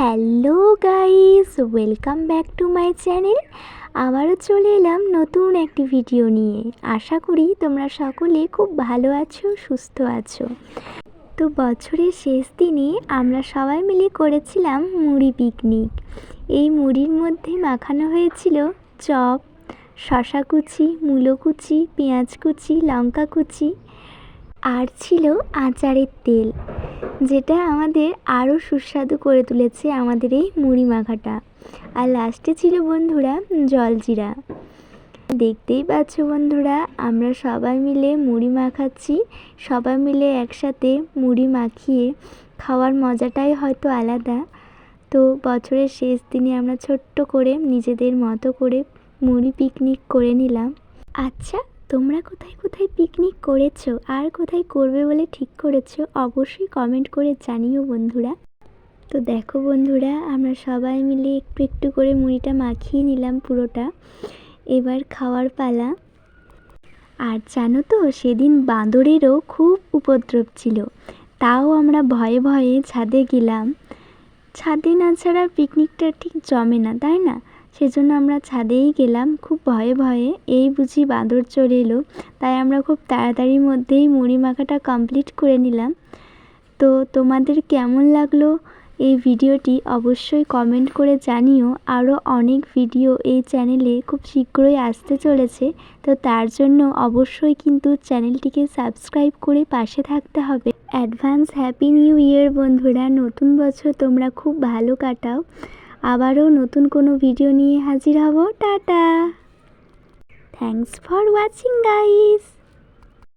Hello guys, welcome back to my channel. আবারও চলে এলাম নতুন একটি ভিডিও নিয়ে। আশা করি তোমরা সকলে খুব ভালো আছো, সুস্থ আছো। তো বছরের শেষ দিনে আমরা সবাই মিলে করেছিলাম মুড়ি পিকনিক এই মুড়ির মধ্যে মাখানো হয়েছিল চপ শশা কুচি, মূলো কুচি, পেঁয়াজ কুচি, লঙ্কা কুচি, আর ছিল আচারের তেল। যেটা আমাদের আরও সুস্বাদু করে তুলেছে আমাদের এই মুড়ি মাখাটা। আর লাস্টে ছিল বন্ধুরা জলজিরা দেখতেই পাচ্ছ বন্ধুরা, আমরা সবাই মিলে মুড়ি মাখাচ্ছি। সবাই মিলে একসাথে মুড়ি মাখিয়ে খাওয়ার মজাটাই হয়তো আলাদা। তো বছরের শেষ দিনে আমরা ছোট্ট করে নিজেদের মতো করে মুড়ি পিকনিক করে নিলাম। আচ্ছা তোমরা কোথায় কোথায় পিকনিক করেছ? আর কোথায় করবে বলে ঠিক করেছ? অবশ্যই কমেন্ট করে জানিও বন্ধুরা। তো দেখো বন্ধুরা, আমরা সবাই মিলে একটু একটু করে মুড়িটা মাখিয়ে নিলাম পুরোটা। এবার খাওয়ার পালা। আর জানো তো, সেদিন বাঁদরেরও খুব উপদ্রব ছিল। তাও আমরা ভয়ে ভয়ে ছাদে গেলাম। ছাদে না ছাড়া পিকনিকটা ঠিক জমে না, তাই না? সেজন্য আমরা ছাদেই গেলাম, খুব ভয়ে ভয়ে। এই বুঝি বাঁদর চলে এলো, তাই আমরা খুব তাড়াতাড়ির মধ্যেই মুড়ি মাখাটা কমপ্লিট করে নিলাম। তো তোমাদের কেমন লাগল এই ভিডিওটি অবশ্যই কমেন্ট করে জানিও। আরও অনেক ভিডিও এই চ্যানেলে খুব শীঘ্রই আসতে চলেছে। তো তার জন্য অবশ্যই কিন্তু চ্যানেলটিকে সাবস্ক্রাইব করে পাশে থাকতে হবে। অ্যাডভান্স, হ্যাপি নিউ ইয়ার বন্ধুরা। নতুন বছর তোমরা খুব ভালো কাটাও। আবারও নতুন কোনো ভিডিও নিয়ে হাজির হব। Tata! Thanks for watching guys